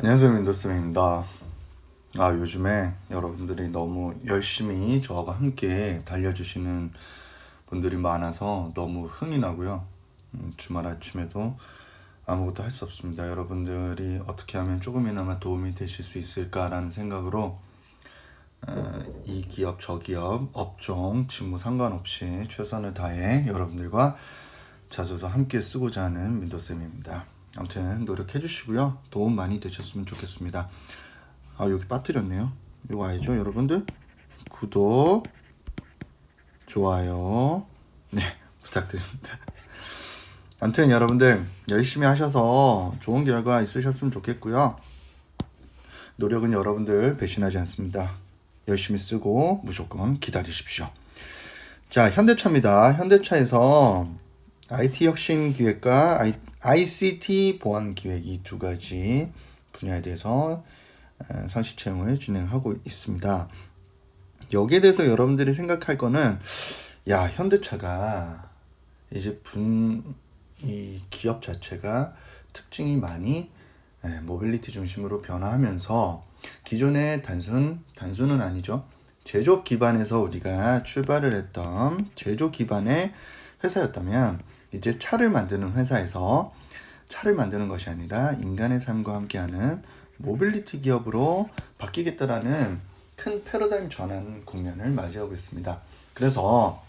안녕하세요 민도쌤입니다. 아 요즘에 여러분들이 너무 열심히 저와 함께 달려주시는 분들이 많아서 너무 흥이 나고요. 음, 주말 아침에도 아무것도 할 수 없습니다. 여러분들이 어떻게 하면 조금이나마 도움이 되실 수 있을까라는 생각으로 어, 이 기업 저 기업 업종 직무 상관없이 최선을 다해 여러분들과 자소서 함께 쓰고자 하는 민도쌤입니다. 아무튼 노력해 주시고요. 도움 많이 되셨으면 좋겠습니다. 아 여기 빠뜨렸네요. 이거 알죠 여러분들? 구독 좋아요 네 부탁드립니다. 아무튼 여러분들 열심히 하셔서 좋은 결과 있으셨으면 좋겠고요. 노력은 여러분들 배신하지 않습니다. 열심히 쓰고 무조건 기다리십시오. 자, 현대차입니다. 현대차에서 IT 혁신 기획과 ICT 보안 기획 이 두 가지 분야에 대해서 어, 상시 채용을 진행하고 있습니다. 여기에 대해서 여러분들이 생각할 거는 야, 현대차가 이제 분 이 기업 자체가 특징이 많이 예, 모빌리티 중심으로 변화하면서 기존의 단순 단순은 아니죠. 제조업 기반에서 우리가 출발을 했던 제조 기반의 회사였다면 이제 차를 만드는 회사에서 차를 만드는 것이 아니라 인간의 삶과 함께하는 모빌리티 기업으로 바뀌겠다라는 큰 패러다임 전환 국면을 맞이하고 있습니다. 그래서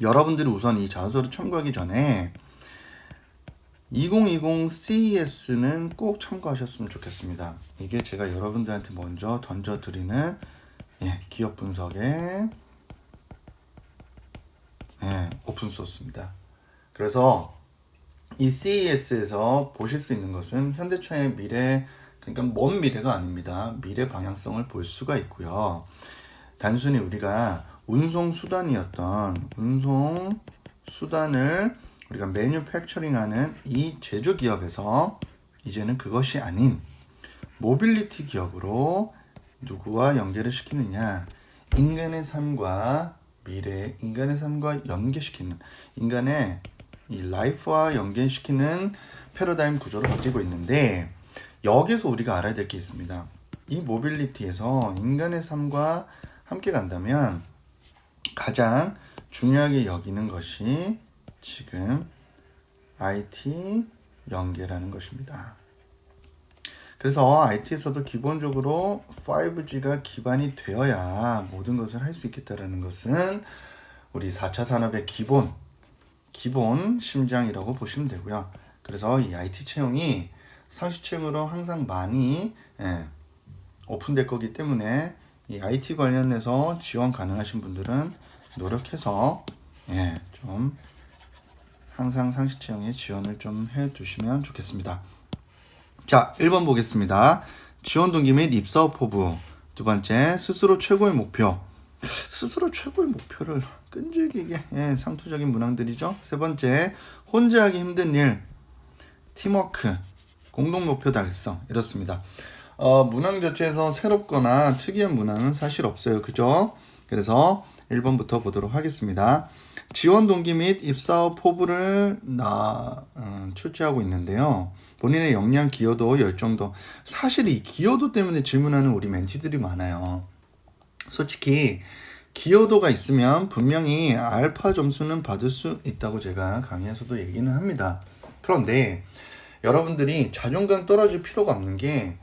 여러분들이 우선 이 자소를 참고하기 전에 2020 CES는 꼭 참고하셨으면 좋겠습니다. 이게 제가 여러분들한테 먼저 던져드리는 예, 기업 분석의 예, 오픈 소스입니다. 그래서 이 CES에서 보실 수 있는 것은 현대차의 미래, 그러니까 먼 미래가 아닙니다. 미래 방향성을 볼 수가 있고요. 단순히 우리가 운송 수단이었던 운송 수단을 우리가 매뉴팩처링하는 이 제조 기업에서 이제는 그것이 아닌 모빌리티 기업으로 누구와 연결을 시키느냐 인간의 삶과 미래 인간의 삶과 연계시키는 인간의 이 라이프와 연계시키는 패러다임 구조로 바뀌고 있는데 여기서 우리가 알아야 될 게 있습니다. 이 모빌리티에서 인간의 삶과 함께 간다면 가장 중요하게 여기는 것이 지금 IT 연계라는 것입니다. 그래서 IT에서도 기본적으로 5G가 기반이 되어야 모든 것을 할 수 있겠다라는 것은 우리 4차 산업의 기본, 기본 심장이라고 보시면 되고요. 그래서 이 IT 채용이 상시 채용으로 항상 많이 예, 오픈될 거기 때문에 이 IT 관련해서 지원 가능하신 분들은 노력해서 예, 좀 항상 상시 채용에 지원을 좀 해두시면 좋겠습니다. 자, 1번 보겠습니다. 지원 동기 및 입사 포부. 두 번째, 스스로 최고의 목표. 스스로 최고의 목표를 끈질기게 예, 상투적인 문항들이죠. 세 번째, 혼자 하기 힘든 일. 팀워크. 공동 목표 달성. 이렇습니다. 어, 문항 자체에서 새롭거나 특이한 문항은 사실 없어요. 그죠? 그래서 1번부터 보도록 하겠습니다. 지원 동기 및 입사 후 포부를 나 어, 출제하고 있는데요. 본인의 역량, 기여도, 열정도 사실 이 기여도 때문에 질문하는 우리 멘티들이 많아요. 솔직히 기여도가 있으면 분명히 알파 점수는 받을 수 있다고 제가 강의에서도 얘기는 합니다. 그런데 여러분들이 자존감 떨어질 필요가 없는 게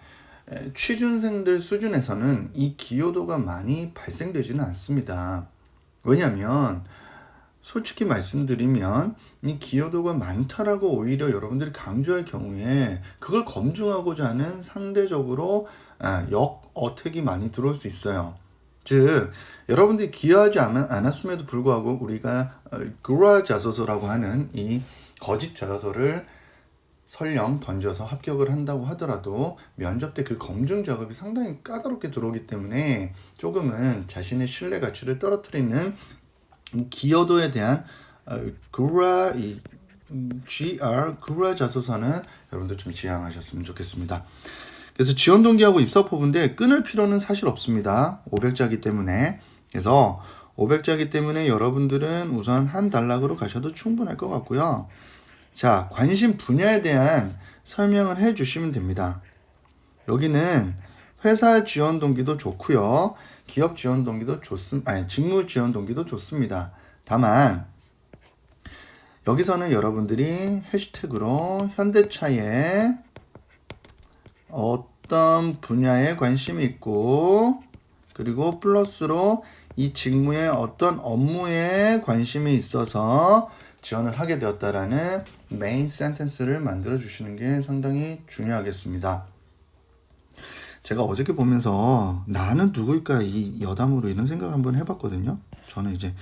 에, 취준생들 수준에서는 이 기여도가 많이 발생되지는 않습니다. 왜냐하면 솔직히 말씀드리면 이 기여도가 많다라고 오히려 여러분들이 강조할 경우에 그걸 검증하고자 하는 상대적으로 아, 역 어택이 많이 들어올 수 있어요. 즉 여러분들이 기여하지 않았음에도 불구하고 우리가 어, 자소서라고 하는 이 거짓 자소서를 설령 던져서 합격을 한다고 하더라도 면접 때 그 검증 작업이 상당히 까다롭게 들어오기 때문에 조금은 자신의 신뢰 가치를 떨어뜨리는 기여도에 대한 구라 이 GR 구라 자소서는 여러분들 좀 지향하셨으면 좋겠습니다. 그래서 지원 동기하고 입사 포부인데 끊을 필요는 사실 없습니다. 500자기 때문에 그래서 500자기 때문에 여러분들은 우선 한 단락으로 가셔도 충분할 것 같고요. 자 관심 분야에 대한 설명을 해 주시면 됩니다. 여기는 회사 지원 동기도 좋고요. 기업 지원 동기도 좋습 아니 직무 지원 동기도 좋습니다. 다만 여기서는 여러분들이 해시태그로 현대차에 어떤 분야에 관심이 있고 그리고 플러스로 이 직무에 어떤 업무에 관심이 있어서 지원을 하게 되었다라는 메인 센텐스를 만들어 주시는 게 상당히 중요하겠습니다. 제가 어저께 보면서 나는 누구일까 이 여담으로 이런 생각을 한번 해봤거든요. 저는 이제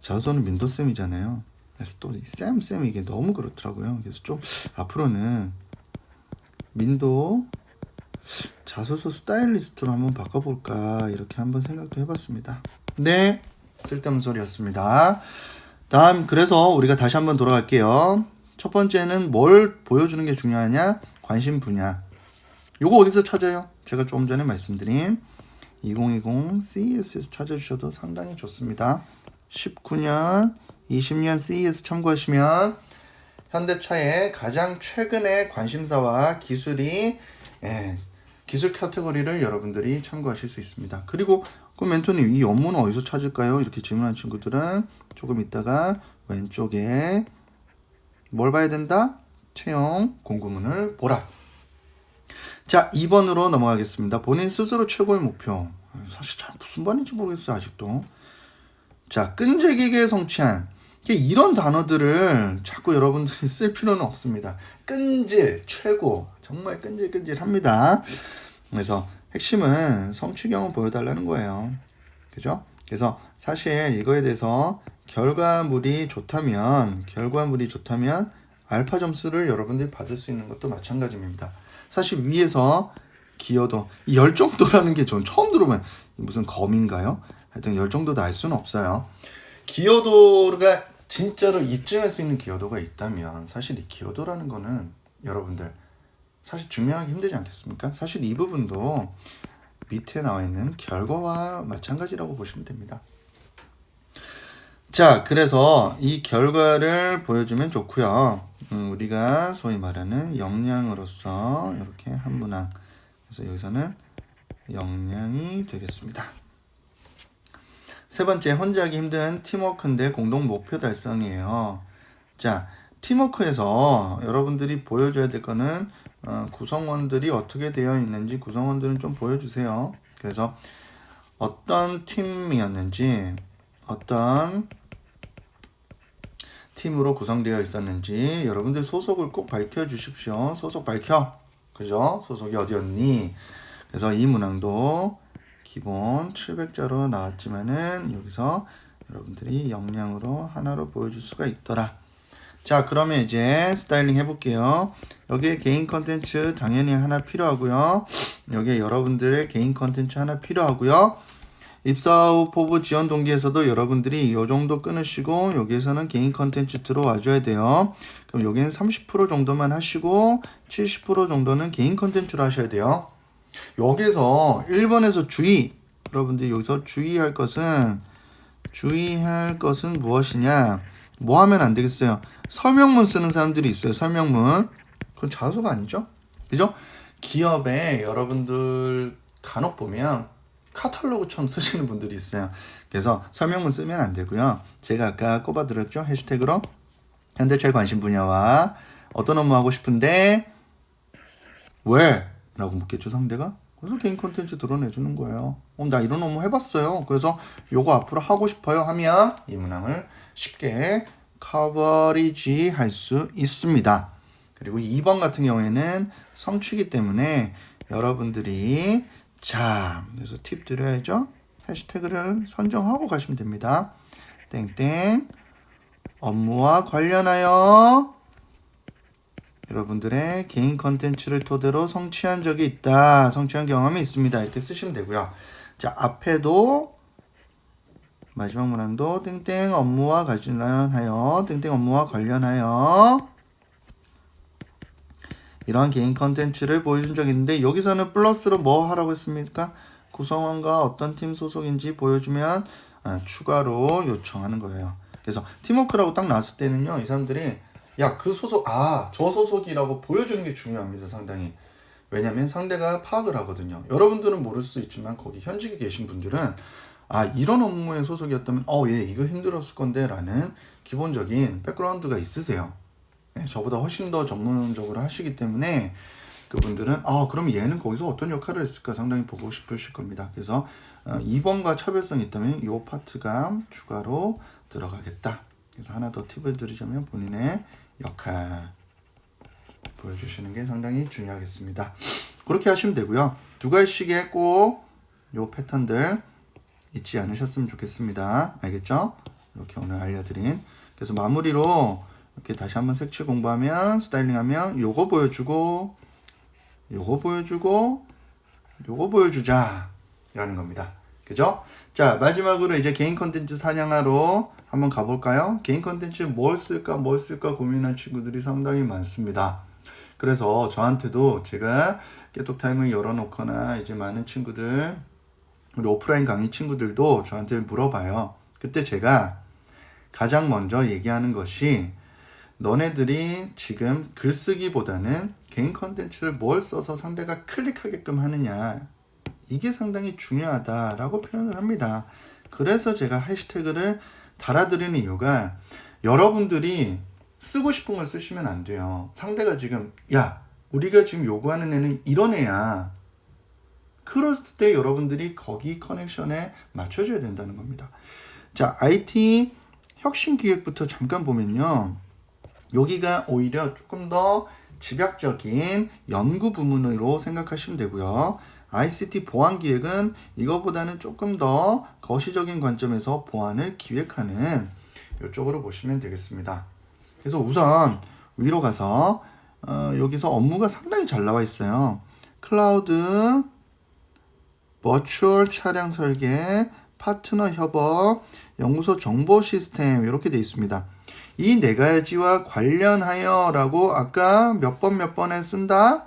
자소서는 민도 쌤이잖아요. 그래서 또 쌤 쌤 이게 너무 그렇더라고요. 그래서 좀 앞으로는 민도 자소서 스타일리스트로 한번 바꿔볼까 이렇게 한번 생각도 해봤습니다. 네, 쓸데없는 소리였습니다. 다음 그래서 우리가 다시 한번 돌아갈게요. 첫 번째는 뭘 보여주는 게 중요하냐? 관심 분야. 요거 어디서 찾아요? 제가 조금 전에 말씀드린 2020 CES에서 찾아주셔도 상당히 좋습니다. 19년, 20년 CES 참고하시면 현대차의 가장 최근의 관심사와 기술이 예, 기술 카테고리를 여러분들이 참고하실 수 있습니다. 그리고 그 멘토님 이 업무는 어디서 찾을까요? 이렇게 질문한 친구들은 조금 있다가 왼쪽에 뭘 봐야 된다? 채용 공고문을 보라. 자, 2번으로 넘어가겠습니다. 본인 스스로 최고의 목표. 사실 잘 무슨 말인지 모르겠어요, 아직도. 자, 끈질기게 성취한. 이런 단어들을 자꾸 여러분들이 쓸 필요는 없습니다. 끈질, 최고. 정말 끈질끈질합니다. 그래서 핵심은 성취경을 보여달라는 거예요. 그죠? 그래서 사실 이거에 대해서 결과물이 좋다면, 결과물이 좋다면, 알파 점수를 여러분들이 받을 수 있는 것도 마찬가지입니다. 사실 위에서 기여도 이 열정도라는 게 전 처음 들어보면 무슨 검인가요? 하여튼 열정도도 알 수는 없어요. 기여도가 진짜로 입증할 수 있는 기여도가 있다면 사실 이 기여도라는 거는 여러분들 사실 증명하기 힘들지 않겠습니까? 사실 이 부분도 밑에 나와 있는 결과와 마찬가지라고 보시면 됩니다. 자, 그래서 이 결과를 보여주면 좋고요. 음, 우리가 소위 말하는 역량으로서 이렇게 한 문항. 그래서 여기서는 역량이 되겠습니다. 세 번째, 혼자 하기 힘든 팀워크인데 공동 목표 달성이에요. 자, 팀워크에서 여러분들이 보여줘야 될 거는 어, 구성원들이 어떻게 되어 있는지 구성원들은 좀 보여주세요. 그래서 어떤 팀이었는지, 어떤 팀으로 구성되어 있었는지 여러분들 소속을 꼭 밝혀 주십시오. 소속 밝혀. 그죠? 소속이 어디였니? 그래서 이 문항도 기본 700자로 나왔지만은 여기서 여러분들이 역량으로 하나로 보여줄 수가 있더라. 자, 그러면 이제 스타일링 해볼게요. 여기에 개인 컨텐츠 당연히 하나 필요하고요. 여기에 여러분들의 개인 컨텐츠 하나 필요하고요. 입사 후 포부 지원 동기에서도 여러분들이 이 정도 끊으시고 여기에서는 개인 컨텐츠 들어와줘야 돼요. 그럼 여기는 30% 정도만 하시고 70% 정도는 개인 컨텐츠로 하셔야 돼요. 여기서 1번에서 주의 여러분들이 여기서 주의할 것은 주의할 것은 무엇이냐 뭐 하면 안 되겠어요? 설명문 쓰는 사람들이 있어요 설명문. 그건 자소가 아니죠? 그죠? 기업에 여러분들 간혹 보면 카탈로그처럼 쓰시는 분들이 있어요. 그래서 설명문 쓰면 안 되고요. 제가 아까 꼽아드렸죠? 해시태그로. 현대차 관심 분야와 어떤 업무 하고 싶은데 왜? 라고 묻겠죠 상대가 그래서 개인 콘텐츠 드러내주는 거예요. 어, 나 이런 업무 해봤어요. 그래서 요거 앞으로 하고 싶어요 하면 이 문항을 쉽게 커버리지 할 수 있습니다. 그리고 2번 같은 경우에는 성취기 때문에 여러분들이 자 그래서 팁 드려야죠. 해시태그를 선정하고 가시면 됩니다. 땡땡. 업무와 관련하여 여러분들의 개인 컨텐츠를 토대로 성취한 적이 있다. 성취한 경험이 있습니다. 이렇게 쓰시면 되고요. 자, 앞에도 마지막 문항도 땡땡 업무와 관련하여 땡땡 업무와 관련하여 이러한 개인 컨텐츠를 보여준 적이 있는데 여기서는 플러스로 뭐 하라고 했습니까? 구성원과 어떤 팀 소속인지 보여주면 아, 추가로 요청하는 거예요. 그래서 팀워크라고 딱 나왔을 때는요, 이 사람들이 야, 그 소속, 아, 저 소속이라고 보여주는 게 중요합니다, 상당히. 왜냐면 상대가 파악을 하거든요. 여러분들은 모를 수 있지만 거기 현직에 계신 분들은 아 이런 업무의 소속이었다면 어얘 이거 힘들었을 건데 라는 기본적인 백그라운드가 있으세요. 네, 저보다 훨씬 더 전문적으로 하시기 때문에 그분들은 아 그럼 얘는 거기서 어떤 역할을 했을까 상당히 보고 싶으실 겁니다. 그래서 어, 2번과 차별성이 있다면 이 파트가 추가로 들어가겠다. 그래서 하나 더 팁을 드리자면 본인의 역할 보여주시는 게 상당히 중요하겠습니다. 그렇게 하시면 되고요. 두 가지씩의 꼭 요 패턴들 잊지 않으셨으면 좋겠습니다. 알겠죠? 이렇게 오늘 알려드린 그래서 마무리로 이렇게 다시 한번 색칠 공부하면 스타일링하면 요거 보여주고 요거 보여주고 요거 보여주자 라는 겁니다. 그죠? 자 마지막으로 이제 개인 컨텐츠 사냥하러 한번 가볼까요? 개인 컨텐츠 뭘 쓸까 뭘 쓸까 고민한 친구들이 상당히 많습니다. 그래서 저한테도 제가 깨톡타임을 열어놓거나 이제 많은 친구들 우리 오프라인 강의 친구들도 저한테 물어봐요. 그때 제가 가장 먼저 얘기하는 것이 너네들이 지금 글쓰기보다는 개인 컨텐츠를 뭘 써서 상대가 클릭하게끔 하느냐 이게 상당히 중요하다라고 표현을 합니다. 그래서 제가 해시태그를 달아드리는 이유가 여러분들이 쓰고 싶은 걸 쓰시면 안 돼요. 상대가 지금 야 우리가 지금 요구하는 애는 이런 애야. 그랬을 때 여러분들이 거기 커넥션에 맞춰줘야 된다는 겁니다. 자, IT 혁신 기획부터 잠깐 보면요. 여기가 오히려 조금 더 집약적인 연구 부문으로 생각하시면 되고요. ICT 보안 기획은 이거보다는 조금 더 거시적인 관점에서 보안을 기획하는 이쪽으로 보시면 되겠습니다. 그래서 우선 위로 가서 어, 여기서 업무가 상당히 잘 나와 있어요. 클라우드, 버추얼 차량 설계, 파트너 협업, 연구소 정보 시스템 이렇게 되어 있습니다. 이 네 가지와 관련하여라고 아까 몇 번 몇 번에 쓴다?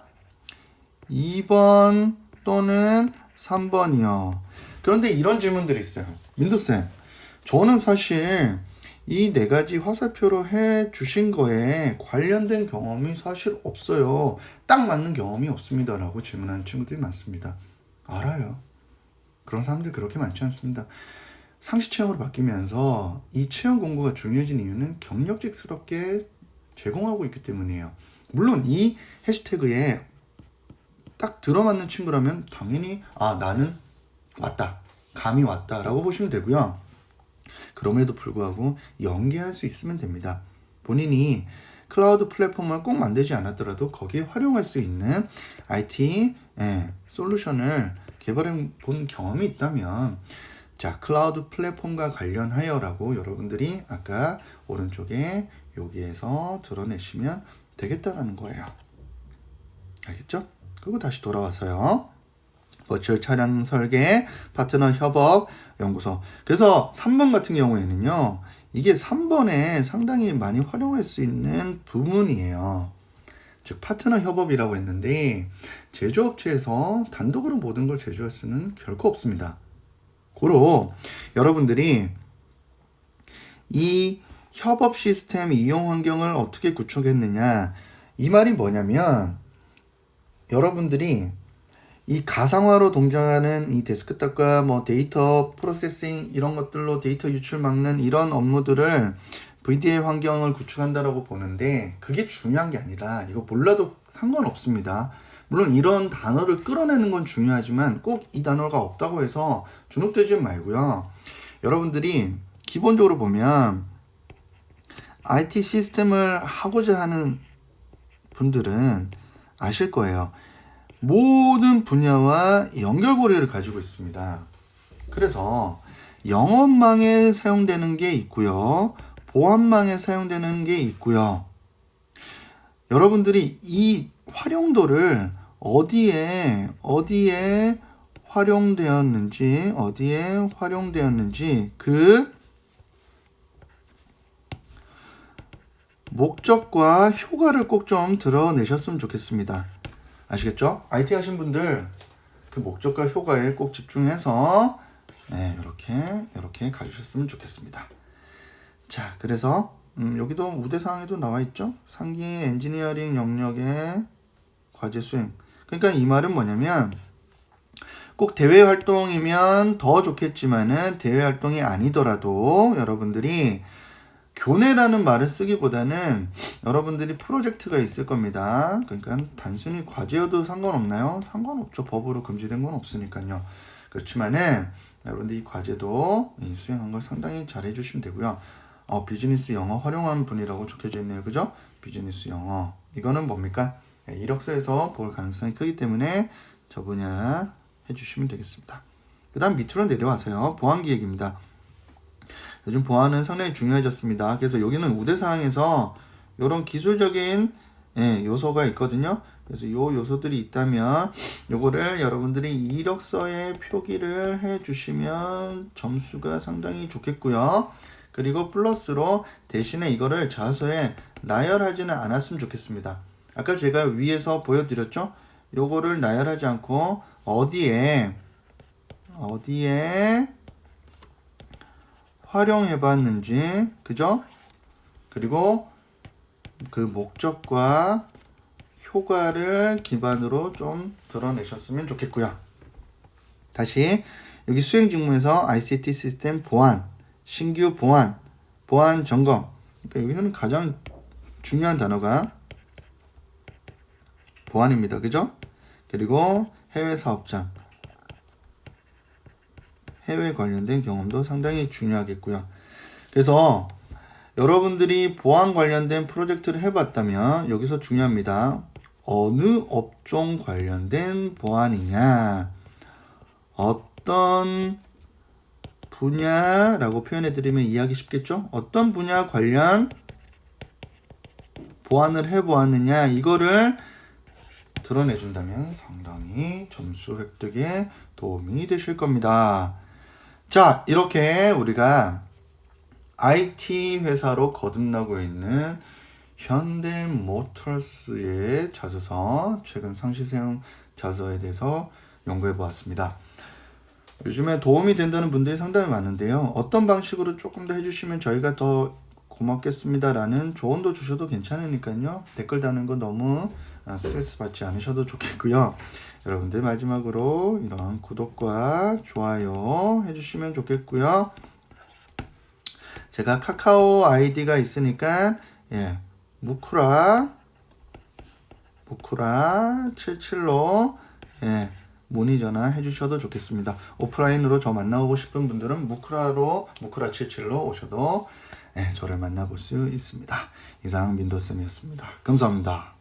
2번 또는 3번이요. 그런데 이런 질문들이 있어요. 민도쌤, 저는 사실 이 네 가지 화살표로 해 주신 거에 관련된 경험이 사실 없어요. 딱 맞는 경험이 없습니다. 라고 질문하는 친구들이 많습니다. 알아요. 그런 사람들 그렇게 많지 않습니다. 상시 체험으로 바뀌면서 이 체험 공고가 중요해진 이유는 경력직스럽게 제공하고 있기 때문이에요. 물론 이 해시태그에 딱 들어맞는 친구라면 당연히 아 나는 왔다 감이 왔다라고 보시면 되고요. 그럼에도 불구하고 연계할 수 있으면 됩니다. 본인이 클라우드 플랫폼을 꼭 만들지 않았더라도 거기에 활용할 수 있는 IT 예, 솔루션을 개발해 본 경험이 있다면 자 클라우드 플랫폼과 관련하여라고 여러분들이 아까 오른쪽에 여기에서 드러내시면 되겠다라는 거예요. 알겠죠? 그리고 다시 돌아와서요. 버추얼 차량 설계, 파트너 협업, 연구소. 그래서 3번 같은 경우에는요. 이게 3번에 상당히 많이 활용할 수 있는 부문이에요. 즉 파트너 협업이라고 했는데 제조업체에서 단독으로 모든 걸 제조할 수는 결코 없습니다. 고로 여러분들이 이 협업 시스템 이용 환경을 어떻게 구축했느냐 이 말이 뭐냐면 여러분들이 이 가상화로 동작하는 이 데스크탑과 뭐 데이터 프로세싱 이런 것들로 데이터 유출 막는 이런 업무들을 VDA 환경을 구축한다라고 보는데 그게 중요한 게 아니라 이거 몰라도 상관없습니다. 물론 이런 단어를 끌어내는 건 중요하지만 꼭 이 단어가 없다고 해서 주눅들지 말고요. 여러분들이 기본적으로 보면 IT 시스템을 하고자 하는 분들은 아실 거예요. 모든 분야와 연결고리를 가지고 있습니다. 그래서 영업망에 사용되는 게 있고요. 보안망에 사용되는 게 있고요. 여러분들이 이 활용도를 어디에 어디에 활용되었는지 어디에 활용되었는지 그 목적과 효과를 꼭 좀 드러내셨으면 좋겠습니다. 아시겠죠? IT 하신 분들 그 목적과 효과에 꼭 집중해서 네, 이렇게 이렇게 가주셨으면 좋겠습니다. 자, 그래서 음, 여기도 우대 사항에도 나와 있죠. 상기 엔지니어링 영역의 과제 수행. 그러니까 이 말은 뭐냐면 꼭 대외 활동이면 더 좋겠지만은 대외 활동이 아니더라도 여러분들이 교내라는 말을 쓰기보다는 여러분들이 프로젝트가 있을 겁니다. 그러니까 단순히 과제여도 상관없나요? 상관없죠. 법으로 금지된 건 없으니까요. 그렇지만은 여러분들 이 과제도 이 수행한 걸 상당히 잘 해주시면 되고요. 어, 비즈니스 영어 활용한 분이라고 적혀져 있네요. 그죠? 비즈니스 영어. 이거는 뭡니까? 네, 이력서에서 볼 가능성이 크기 때문에 저 분야 해주시면 되겠습니다. 그 다음 밑으로 내려와서요. 보안 기획입니다. 요즘 보안은 상당히 중요해졌습니다. 그래서 여기는 우대 사항에서 이런 기술적인 예, 요소가 있거든요. 그래서 요 요소들이 있다면 요거를 여러분들이 이력서에 표기를 해 주시면 점수가 상당히 좋겠고요. 그리고 플러스로 대신에 이거를 자소에 나열하지는 않았으면 좋겠습니다. 아까 제가 위에서 보여드렸죠? 요거를 나열하지 않고 어디에 어디에 활용해 봤는지 그죠? 그리고 그 목적과 효과를 기반으로 좀 드러내셨으면 좋겠고요. 다시 여기 수행 직무에서 ICT 시스템 보안, 신규 보안, 보안 점검. 그러니까 여기서는 가장 중요한 단어가 보안입니다. 그죠? 그리고 해외 사업장. 해외 관련된 경험도 상당히 중요하겠고요. 그래서 여러분들이 보안 관련된 프로젝트를 해봤다면 여기서 중요합니다. 어느 업종 관련된 보안이냐, 어떤 분야라고 표현해드리면 이해하기 쉽겠죠? 어떤 분야 관련 보안을 해보았느냐, 이거를 드러내준다면 상당히 점수 획득에 도움이 되실 겁니다. 자, 이렇게 우리가 IT 회사로 거듭나고 있는 현대모터스의 자소서, 최근 상시세용 자소에 대해서 연구해 보았습니다. 요즘에 도움이 된다는 분들이 상당히 많은데요. 어떤 방식으로 조금 더 해주시면 저희가 더 고맙겠습니다라는 조언도 주셔도 괜찮으니까요. 댓글 다는 거 너무 아, 스트레스 받지 않으셔도 좋겠고요. 여러분들 마지막으로 이런 구독과 좋아요 해주시면 좋겠고요. 제가 카카오 아이디가 있으니까 예 무쿠라 무쿠라 77로 예 문의 전화 해주셔도 좋겠습니다. 오프라인으로 저 만나고 싶은 분들은 무쿠라로 무쿠라 77로 오셔도 예, 저를 만나볼 수 있습니다. 이상 민도쌤이었습니다. 감사합니다.